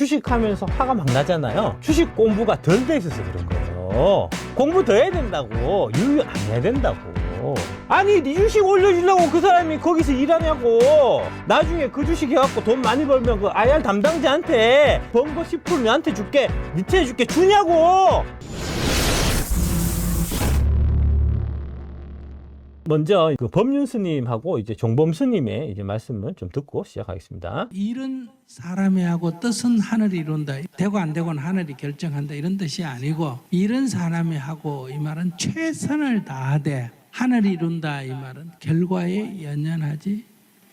주식하면서 화가 막 나잖아요. 주식 공부가 덜 돼 있어서 그런 거예요. 공부 더 해야 된다고. 유유 안 해야 된다고. 아니, 네 주식 올려주려고 그 사람이 거기서 일하냐고. 나중에 그 주식 해갖고 돈 많이 벌면 그 IR 담당자한테 번거10% 나한테 줄게. 니체 줄게. 주냐고. 먼저 그 법륜 스님하고 이제 종범 스님의 이제 말씀을 좀 듣고 시작하겠습니다. 일은 사람이 하고 뜻은 하늘이 이룬다. 되고 안 되고는 하늘이 결정한다. 이런 뜻이 아니고 일은 사람이 하고 이 말은 최선을 다하되 하늘이 이룬다. 이 말은 결과에 연연하지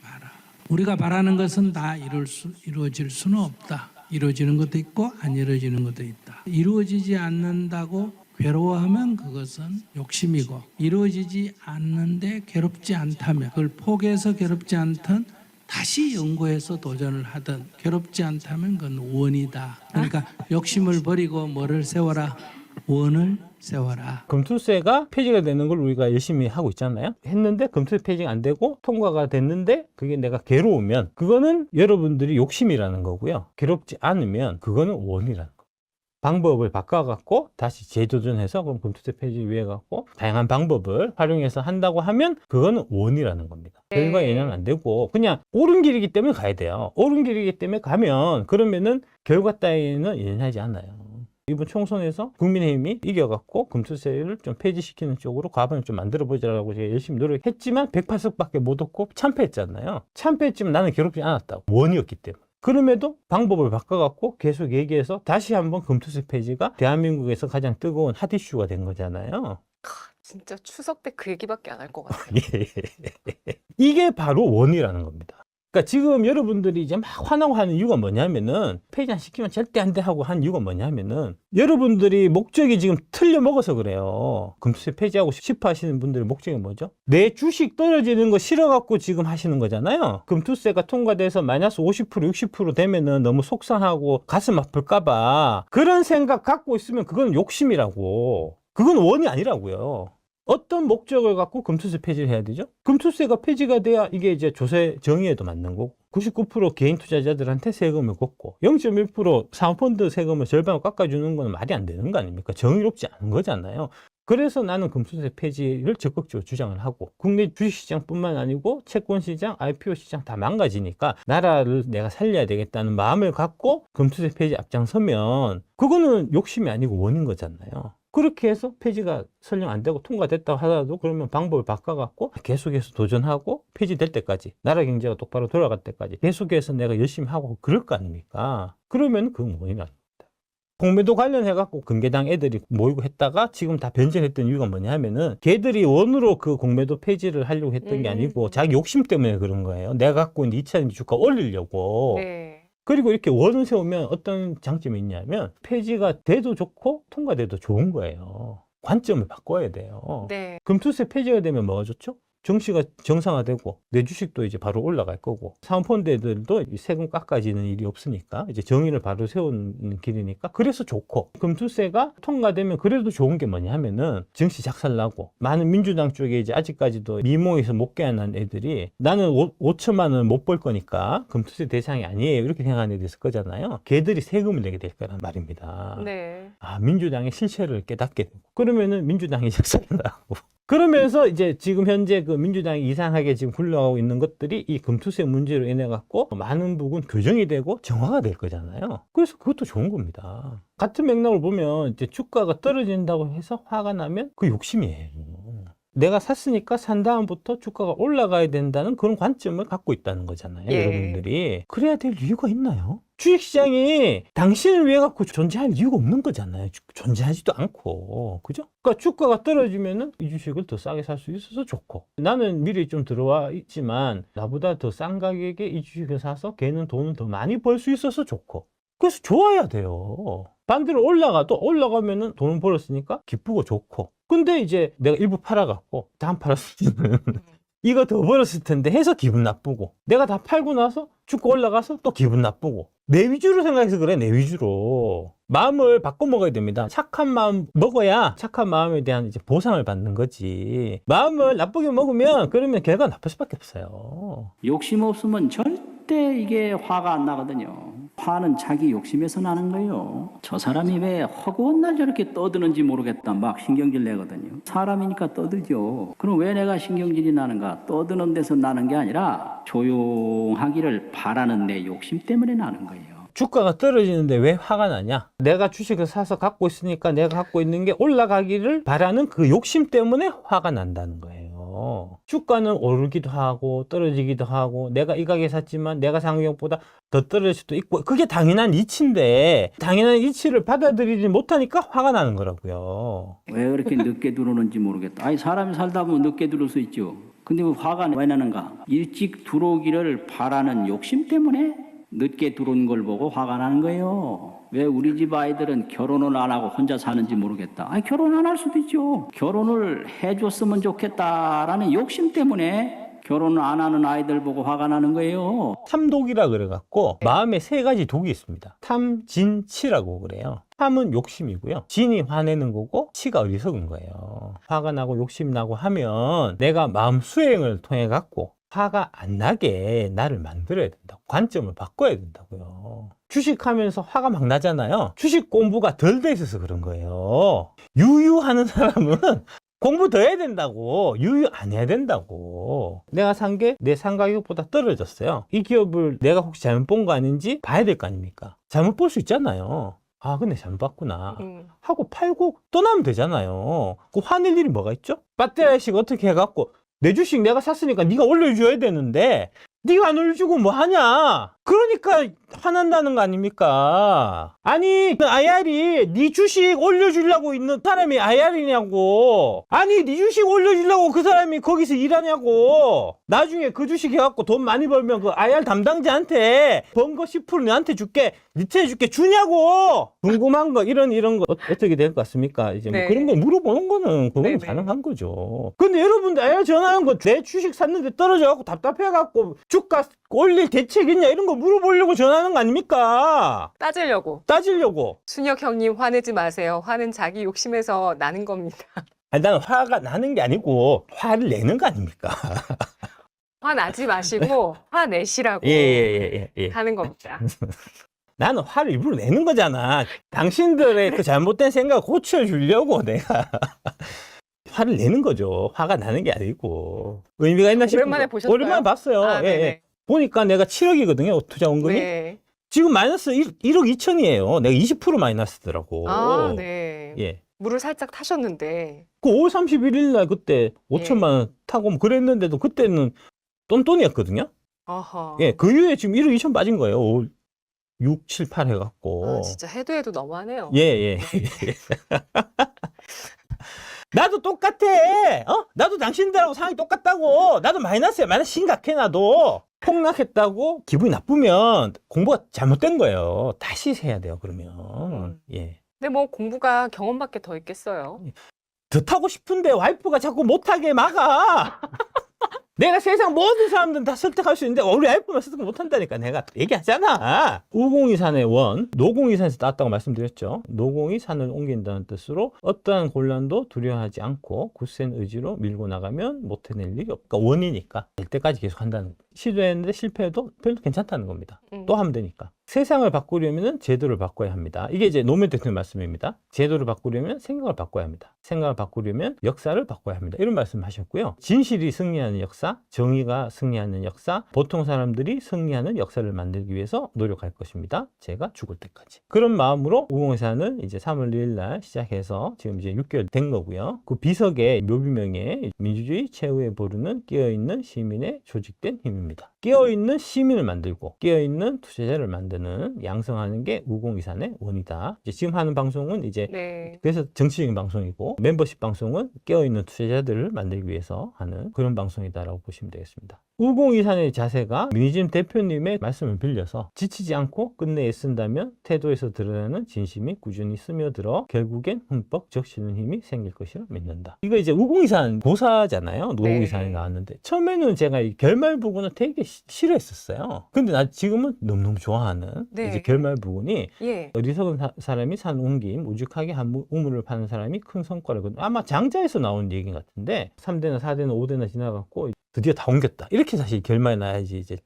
마라. 우리가 바라는 것은 다 이룰 수, 이루어질 수는 없다. 이루어지는 것도 있고 안 이루어지는 것도 있다. 이루어지지 않는다고 괴로워하면 그것은 욕심이고 이루어지지 않는데 괴롭지 않다면 그걸 포기해서 괴롭지 않던 다시 연구해서 도전을 하든 괴롭지 않다면 그건 원이다. 그러니까 욕심을 버리고 뭐를 세워라? 원을 세워라. 금투세가 폐지가 되는 걸 우리가 열심히 하고 있잖아요. 했는데 금투세 폐지가 안 되고 통과가 됐는데 그게 내가 괴로우면 그거는 여러분들이 욕심이라는 거고요. 괴롭지 않으면 그거는 원이라는 거. 방법을 바꿔갖고 다시 재도전해서 그럼 금투세 폐지 위해 갖고 다양한 방법을 활용해서 한다고 하면 그거는 원이라는 겁니다. 네. 결과 예는 안 되고 그냥 옳은 길이기 때문에 가야 돼요. 옳은 길이기 때문에 가면 그러면은 결과 따위는 예견하지 않아요. 이번 총선에서 국민의힘이 이겨갖고 금투세를 좀 폐지시키는 쪽으로 과반을 좀 만들어보자라고 제가 열심히 노력했지만 108석밖에 못 얻고 참패했잖아요. 참패했지만 나는 괴롭지 않았다고. 원이었기 때문에. 그럼에도 방법을 바꿔갖고 계속 얘기해서 다시 한번 금투세 폐지가 대한민국에서 가장 뜨거운 핫 이슈가 된 거잖아요. 진짜 추석 때 그 얘기밖에 안 할 것 같아요. 예. 이게 바로 원이라는 겁니다. 그러니까 지금 여러분들이 이제 막 화나고 하는 이유가 뭐냐면은 폐지 안 시키면 절대 안 돼 하고 한 이유가 뭐냐면은 여러분들이 목적이 지금 틀려 먹어서 그래요. 금수세 폐지하고 싶어 하시는 분들의 목적이 뭐죠? 내 주식 떨어지는 거 싫어 갖고 지금 하시는 거잖아요. 금투세가 통과돼서 마이너스 50% 60% 되면은 너무 속상하고 가슴 아플까 봐 그런 생각 갖고 있으면 그건 욕심이라고. 그건 원이 아니라고요. 어떤 목적을 갖고 금투세 폐지를 해야 되죠? 금투세가 폐지가 돼야 이게 이제 조세 정의에도 맞는 거고 99% 개인 투자자들한테 세금을 걷고 0.1% 사모펀드 세금을 절반을 깎아주는 건 말이 안 되는 거 아닙니까? 정의롭지 않은 거잖아요. 그래서 나는 금투세 폐지를 적극적으로 주장을 하고 국내 주식시장뿐만 아니고 채권시장, IPO 시장 다 망가지니까 나라를 내가 살려야 되겠다는 마음을 갖고 금투세 폐지 앞장서면 그거는 욕심이 아니고 원인 거잖아요. 그렇게 해서 폐지가 설령 안 되고 통과됐다 하더라도 그러면 방법을 바꿔갖고 계속해서 도전하고 폐지될 때까지 나라 경제가 똑바로 돌아갈 때까지 계속해서 내가 열심히 하고 그럴 거 아닙니까? 그러면 그건 원인이 아닙니다. 공매도 관련해갖고 근계당 애들이 모이고 했다가 지금 다 변절했던 이유가 뭐냐 하면은 걔들이 원으로 그 공매도 폐지를 하려고 했던 게 음. 아니고 자기 욕심 때문에 그런 거예요. 내가 갖고 있는 2차 주가 올리려고. 네. 그리고 이렇게 원을 세우면 어떤 장점이 있냐면 폐지가 돼도 좋고 통과돼도 좋은 거예요. 관점을 바꿔야 돼요. 네. 금투세 폐지가 되면 뭐가 좋죠? 정시가 정상화되고 내 주식도 이제 바로 올라갈 거고 사은펀드들도 이 세금 깎아지는 일이 없으니까 이제 정의를 바로 세우는 길이니까 그래서 좋고 금투세가 통과되면 그래도 좋은 게 뭐냐 하면은 정시 작살나고 많은 민주당 쪽에 이제 아직까지도 미모에서 못 깨어난 애들이 나는 5, 천만 원 못 벌 거니까 금투세 대상이 아니에요. 이렇게 생각하는 애들 있을 거잖아요. 걔들이 세금을 내게 될 거란 말입니다. 네. 아, 민주당의 실체를 깨닫게 되고 그러면은 민주당이 작살나고 그러면서 이제 지금 현재 그 민주당이 이상하게 지금 굴러가고 있는 것들이 이 금투세 문제로 인해 갖고 많은 부분 교정이 되고 정화가 될 거잖아요. 그래서 그것도 좋은 겁니다. 같은 맥락을 보면 이제 주가가 떨어진다고 해서 화가 나면 그 욕심이에요. 내가 샀으니까 산 다음부터 주가가 올라가야 된다는 그런 관점을 갖고 있다는 거잖아요. 예. 여러분들이. 그래야 될 이유가 있나요? 주식시장이 당신을 위해 갖고 존재할 이유가 없는 거잖아요. 주- 존재하지도 않고. 그죠? 그러니까 주가가 떨어지면은 이 주식을 더 싸게 살 수 있어서 좋고. 나는 미리 좀 들어와 있지만 나보다 더 싼 가격에 이 주식을 사서 걔는 돈을 더 많이 벌 수 있어서 좋고. 그래서 좋아야 돼요. 반대로 올라가도 올라가면은 돈을 벌었으니까 기쁘고 좋고. 근데 이제 내가 일부 팔아갖고 다음 팔았으면 이거 더 벌었을 텐데 해서 기분 나쁘고 내가 다 팔고 나서 주가 올라가서 또 기분 나쁘고. 내 위주로 생각해서 그래 내 위주로. 마음을 바꿔 먹어야 됩니다. 착한 마음 먹어야 착한 마음에 대한 이제 보상을 받는 거지. 마음을 나쁘게 먹으면 그러면 결과가 나쁠 수밖에 없어요. 욕심 없으면 절대 이게 화가 안 나거든요. 화는 자기 욕심에서 나는 거예요. 저 사람이 왜 허구한 날 저렇게 떠드는지 모르겠다. 막 신경질 내거든요. 사람이니까 떠들죠. 그럼 왜 내가 신경질이 나는가? 떠드는 데서 나는 게 아니라 조용하기를 바라는 내 욕심 때문에 나는 거예요. 주가가 떨어지는데 왜 화가 나냐? 내가 주식을 사서 갖고 있으니까 내가 갖고 있는 게 올라가기를 바라는 그 욕심 때문에 화가 난다는 거예요. 주가는 오르기도 하고 떨어지기도 하고 내가 이 가게 샀지만 내가 산 가격보다 더 떨어질 수도 있고 그게 당연한 이치인데 당연한 이치를 받아들이지 못하니까 화가 나는 거라고요. 왜 그렇게 늦게 들어오는지 모르겠다. 아니 사람이 살다 보면 늦게 들어올 수 있죠. 근데 왜 화가 왜 나는가? 일찍 들어오기를 바라는 욕심 때문에 늦게 들어온 걸 보고 화가 나는 거예요. 왜 우리 집 아이들은 결혼을 안 하고 혼자 사는지 모르겠다. 아니 결혼 안 할 수도 있죠. 결혼을 해줬으면 좋겠다라는 욕심 때문에 결혼을 안 하는 아이들 보고 화가 나는 거예요. 탐독이라 그래갖고 마음에 세 가지 독이 있습니다. 탐, 진, 치라고 그래요. 탐은 욕심이고요. 진이 화내는 거고 치가 어리석은 거예요. 화가 나고 욕심 나고 하면 내가 마음 수행을 통해 갖고 화가 안 나게 나를 만들어야 된다고. 관점을 바꿔야 된다고요. 주식하면서 화가 막 나잖아요. 주식 공부가 덜 돼 있어서 그런 거예요. 유유하는 사람은 공부 더 해야 된다고. 유유 안 해야 된다고. 내가 산 게 내 산 가격보다 떨어졌어요. 이 기업을 내가 혹시 잘못 본 거 아닌지 봐야 될 거 아닙니까? 잘못 볼 수 있잖아요. 아, 근데 잘못 봤구나. 음. 하고 팔고 떠나면 되잖아요. 그 화낼 일이 뭐가 있죠? 배터리식 어떻게 해갖고 내 주식 내가 샀으니까 네가 올려줘야 되는데 네가 안 올려주고 뭐 하냐? 그러니까 화난다는 거 아닙니까? 아니 그 IR이 네 주식 올려주려고 있는 사람이 IR이냐고 아니 네 주식 올려주려고 그 사람이 거기서 일하냐고 나중에 그 주식 해갖고 돈 많이 벌면 그 IR 담당자한테 번 거 10% 너한테 줄게 리트해 줄게 주냐고 궁금한 거 이런 이런 거 어, 어떻게 될 것 같습니까? 이제 뭐 네. 그런 거 물어보는 거는 그건 네네. 가능한 거죠. 근데 여러분들 IR 전화한 거 내 주식 샀는데 떨어져갖고 답답해갖고 주가 올릴 대책 있냐 이런 거 물어보려고 전화하는 거 아닙니까? 따지려고. 따지려고. 순혁 형님 화내지 마세요. 화는 자기 욕심에서 나는 겁니다. 아니, 나는 화가 나는 게 아니고 화를 내는 거 아닙니까? 화나지 마시고 화내시라고 예, 예, 예, 예. 하는 겁니다. 나는 화를 일부러 내는 거잖아. 당신들의 그 잘못된 생각 고쳐주려고 내가 화를 내는 거죠. 화가 나는 게 아니고. 의미가 있나 싶어요. 오랜만에 보셨어요? 오랜만에 봤어요. 아, 예, 예. 보니까 내가 7억이거든요. 투자 원금이. 네. 지금 마이너스 1, 1억 2천이에요. 내가 20% 마이너스더라고. 아, 네. 예. 물을 살짝 타셨는데. 그 5월 31일 날 그때 5천만 원 타고 뭐 그랬는데도 그때는 똔똔이었거든요. 아하. 예. 그 이후에 지금 1억 2천 빠진 거예요. 5, 6, 7, 8 해갖고. 아, 진짜 해도 해도 너무하네요. 예, 예. 나도 똑같아. 어? 나도 당신들하고 상황이 똑같다고. 나도 마이너스야. 마이너스 심각해, 나도. 폭락했다고 기분이 나쁘면 공부가 잘못된 거예요. 다시 해야 돼요, 그러면. 음. 예. 근데 뭐 공부가 경험밖에 더 있겠어요. 더 타고 싶은데 와이프가 자꾸 못하게 막아. 내가 세상 모든 사람들은 다 설득할 수 있는데 우리 와이프만 설득 못한다니까 내가 얘기하잖아. 우공이산의 원, 노공이산에서 땄다고 말씀드렸죠. 노공이 산을 옮긴다는 뜻으로 어떠한 곤란도 두려워하지 않고 굳센 의지로 밀고 나가면 못 해낼 일이 없다. 그러니까 원이니까 될 때까지 계속 한다는 거예요. 시도했는데 실패해도 별로 괜찮다는 겁니다. 음. 또 하면 되니까. 세상을 바꾸려면 제도를 바꿔야 합니다. 이게 이제 노무현 대통령 말씀입니다. 제도를 바꾸려면 생각을 바꿔야 합니다. 생각을 바꾸려면 역사를 바꿔야 합니다. 이런 말씀 하셨고요. 진실이 승리하는 역사, 정의가 승리하는 역사, 보통 사람들이 승리하는 역사를 만들기 위해서 노력할 것입니다. 제가 죽을 때까지. 그런 마음으로 우공회사는 이제 3월 1일 날 시작해서 지금 이제 6개월 된 거고요. 그 비석의 묘비명에 민주주의 최후에 보르는 깨어있는 시민의 조직된 힘입니다. 깨어있는 시민을 만들고 깨어있는 투자자를 만 드는 양성하는 게 우공이산의 원이다. 지금 하는 방송은 이제 네. 그래서 정치적인 방송이고 멤버십 방송은 깨어있는 투자자들을 만들기 위해서 하는 그런 방송이다라고 보시면 되겠습니다. 우공이산의 자세가 민희진 대표님의 말씀을 빌려서 지치지 않고 끝내 애쓴다면 태도에서 드러나는 진심이 꾸준히 스며들어 결국엔 흠뻑 적시는 힘이 생길 것이라 믿는다. 이거 이제 우공이산 고사잖아요. 우공이산이 네. 나왔는데 처음에는 제가 이 결말 부분을 되게 시- 싫어했었어요. 근데 나 지금은 너무너무 좋아하는 네. 이제 결말 부분이 예. 어리석은 사, 사람이 산 옮김, 우직하게 한 무- 우물을 파는 사람이 큰 성과라거든요. 아마 장자에서 나온 얘기 같은데 3대나 4대나 5대나 지나갔고 드디어 다 옮겼다. 이렇게 사실 결말이 나야지 이제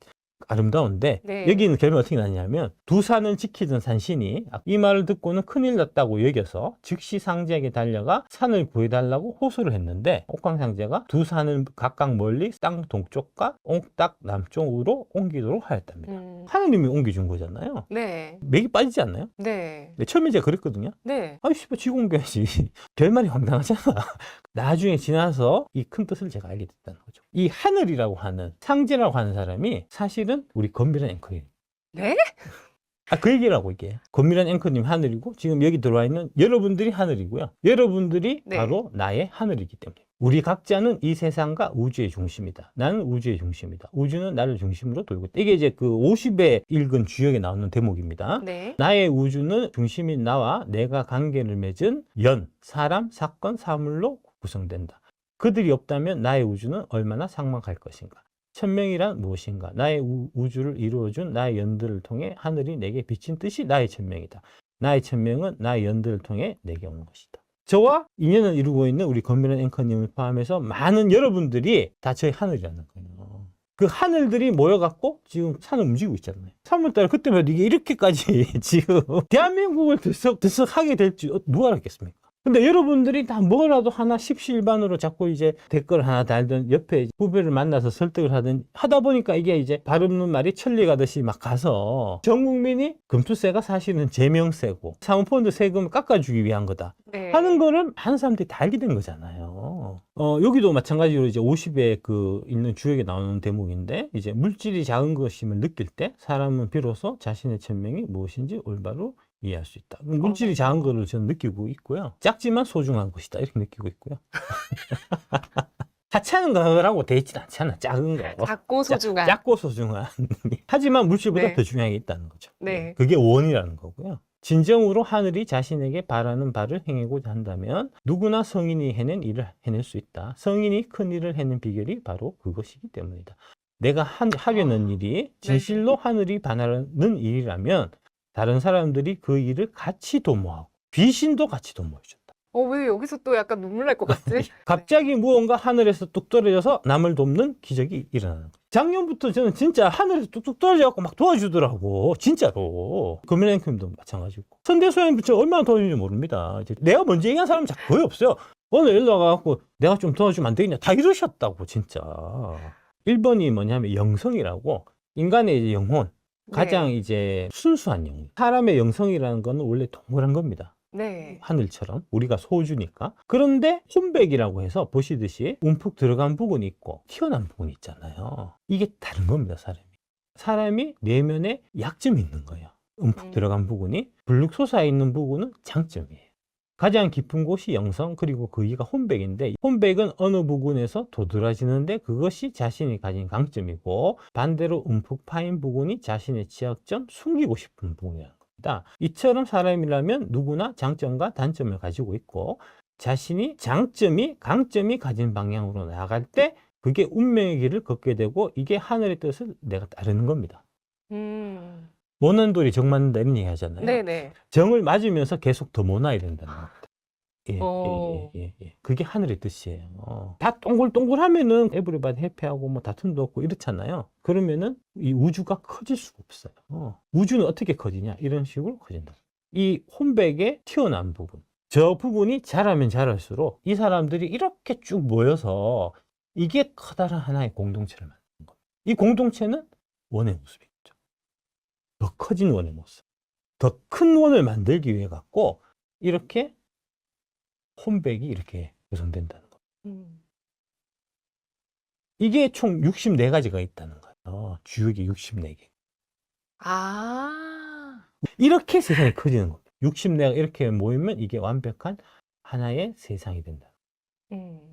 아름다운데 네. 여기는 결말 어떻게 나냐면 두 산을 지키던 산신이 이 말을 듣고는 큰일 났다고 여겨서 즉시 상제에게 달려가 산을 구해달라고 호소를 했는데 옥황상제가 두 산을 각각 멀리 땅 동쪽과 옥딱 남쪽으로 옮기도록 하였답니다. 음. 하느님이 옮겨준 거잖아요. 네. 맥이 빠지지 않나요? 네. 네, 처음에 제가 그랬거든요. 네. 아이 씨발 옮겨야지. 결말이 황당하잖아. 나중에 지나서 이 큰 뜻을 제가 알게 됐다는 거죠. 이 하늘이라고 하는 상제라고 하는 사람이 사실은 우리 건밀한 앵커예요. 네? 아, 그 얘기라고 이게. 건밀한 앵커님 하늘이고 지금 여기 들어와 있는 여러분들이 하늘이고요. 여러분들이 네. 바로 나의 하늘이기 때문에. 우리 각자는 이 세상과 우주의 중심이다. 나는 우주의 중심이다. 우주는 나를 중심으로 돌고 있다. 이게 이제 그 50에 읽은 주역에 나오는 대목입니다. 네. 나의 우주는 중심인 나와 내가 관계를 맺은 연, 사람, 사건, 사물로 구성된다. 그들이 없다면 나의 우주는 얼마나 삭막할 것인가. 천명이란 무엇인가? 나의 우, 우주를 이루어준 나의 연들을 통해 하늘이 내게 비친 뜻이 나의 천명이다. 나의 천명은 나의 연들을 통해 내게 온 것이다. 저와 인연을 이루고 있는 우리 건밀한 앵커님을 포함해서 많은 여러분들이 다 저희 하늘이라는 거예요. 그 하늘들이 모여갖고 지금 산을 움직이고 있잖아요. 3월달에 그때만 이게 이렇게까지 지금 대한민국을 들썩, 들썩하게 될지 어, 누가 알았겠습니까? 근데 여러분들이 다 뭐라도 하나 십시일반으로 자꾸 이제 댓글 하나 달든 옆에 후배를 만나서 설득을 하든 하다 보니까 이게 이제 발음는 말이 천리 가듯이 막 가서 전 국민이 금투세가 사실은 제명세고 사모펀드 세금 깎아주기 위한 거다. 네. 하는 거를 많은 사람들이 다 알게 된 거잖아요. 어, 여기도 마찬가지로 이제 50에 그 있는 주역에 나오는 대목인데 이제 물질이 작은 것임을 느낄 때 사람은 비로소 자신의 천명이 무엇인지 올바로 이해할 수 있다. 물질이 어. 작은 거를 저는 느끼고 있고요. 작지만 소중한 것이다. 이렇게 느끼고 있고요. 하찮은 거라고 돼 있진 않잖아. 작은 거. 작고 소중한. 작, 고 소중한. 하지만 물질보다 네. 더 중요한 게 있다는 거죠. 네. 그게 원이라는 거고요. 진정으로 하늘이 자신에게 바라는 바를 행하고자 한다면 누구나 성인이 해낸 일을 해낼 수 있다. 성인이 큰 일을 해낸 비결이 바로 그것이기 때문이다. 내가 한, 하려는 아, 일이 진실로 하늘이 바라는 일이라면 다른 사람들이 그 일을 같이 도모하고 귀신도 같이 도모해 준다. 어, 왜 여기서 또 약간 눈물 날 것 같지? 갑자기 무언가 하늘에서 뚝 떨어져서 남을 돕는 기적이 일어나는 거예요. 작년부터 저는 진짜 하늘에서 뚝뚝 떨어져갖고 막 도와주더라고. 진짜로. 금연행님도 마찬가지고. 선대소양부 저 얼마나 도와주는지 모릅니다. 이제 내가 먼저 얘기한 사람은 자- 거의 없어요. 오늘 일로 와갖고 내가 좀 도와주면 안 되겠냐. 다 이러셨다고, 진짜. 1번이 뭐냐면 영성이라고 인간의 영혼. 가장 이제 순수한 영혼. 사람의 영성이라는 거는 원래 동그란 겁니다. 네. 하늘처럼 우리가 소주니까 그런데 혼백이라고 해서 보시듯이 움푹 들어간 부분이 있고 튀어나온 부분이 있잖아요 이게 다른 겁니다 사람이 사람이 내면에 약점이 있는 거예요 움푹 음. 들어간 부분이 불룩 솟아 있는 부분은 장점이에요 가장 깊은 곳이 영성 그리고 거기가 혼백인데 혼백은 어느 부분에서 도드라지는데 그것이 자신이 가진 강점이고 반대로 움푹 파인 부분이 자신의 취약점 숨기고 싶은 부분이라는 겁니다. 이처럼 사람이라면 누구나 장점과 단점을 가지고 있고 자신이 장점이 강점이 가진 방향으로 나아갈 때 그게 운명의 길을 걷게 되고 이게 하늘의 뜻을 내가 따르는 겁니다. 음. 모는 돌이 정 맞는다 이런 얘기 하잖아요. 네네. 정을 맞으면서 계속 더 모나야 된다는 겁니다. 예, 어. 예, 예, 예. 그게 하늘의 뜻이에요. 어. 다 동글동글 하면은 에브리바디 해피하고 뭐 다툼도 없고 이렇잖아요. 그러면은 이 우주가 커질 수가 없어요. 어. 우주는 어떻게 커지냐? 이런 식으로 커진다. 이 혼백의 튀어나온 부분. 저 부분이 자라면 자랄수록 이 사람들이 이렇게 쭉 모여서 이게 커다란 하나의 공동체를 만드는 겁니다. 이 공동체는 원의 모습이겠죠. 더 커진 원의 모습. 더큰 원을 만들기 위해 갖고 이렇게 혼백이 이렇게 구성된다는 거. 음. 이게 총 64가지가 있다는 거예요. 주역이 64개. 아. 이렇게 세상이 커지는 겁니다. 64가 이렇게 모이면 이게 완벽한 하나의 세상이 된다. 음.